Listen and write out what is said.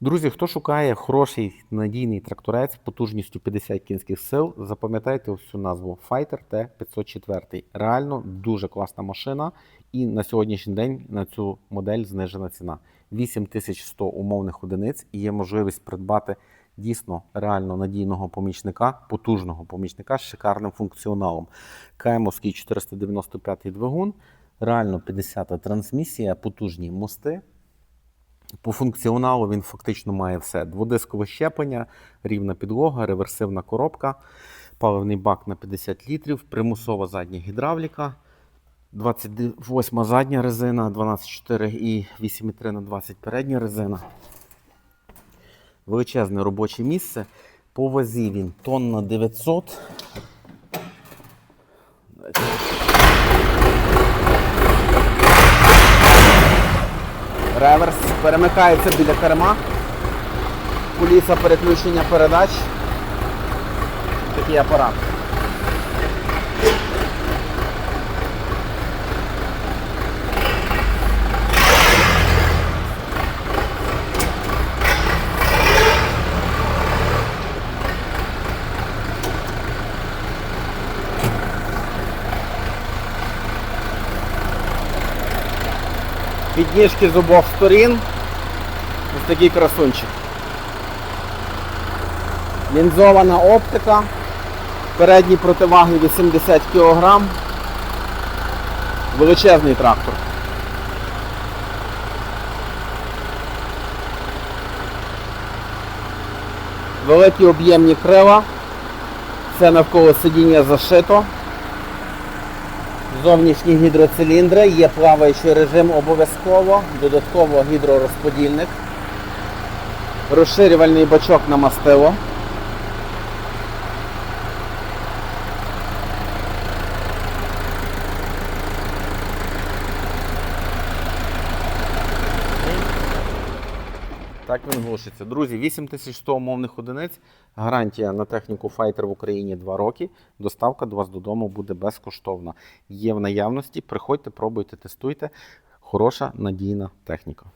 Друзі, хто шукає хороший надійний тракторець потужністю 50 кінських сил, запам'ятайте ось назву Fighter T504. Реально дуже класна машина, і на сьогоднішній день на цю модель знижена ціна. 8100 умовних одиниць і є можливість придбати дійсно реально надійного помічника, потужного помічника з шикарним функціоналом. КМовський 495 двигун, реально 50 трансмісія, потужні мости. По функціоналу він фактично має все: дводискове щеплення, рівна підлога, реверсивна коробка, паливний бак на 50 літрів, примусова задня гідравліка, 28 задня резина, 12,4 і 8,3 на 20 передня резина. Величезне робоче місце. По вазі він тонна 900. Реверс перемикається біля керма. Куліса переключення передач. Такий апарат. Підніжки з обох сторін. Ось такий красунчик. Лінзована оптика. Передні противаги 80 кг. Величезний трактор. Великі об'ємні крила. Все навколо сидіння зашито. Зовнішні гідроциліндри, є плаваючий режим обов'язково, додатково гідророзподільник, розширювальний бачок на мастило. Так він глушиться. Друзі, 8100 умовних одиниць. Гарантія на техніку Fighter в Україні 2 роки. Доставка до вас додому буде безкоштовна. Є в наявності. Приходьте, пробуйте, тестуйте. Хороша надійна техніка.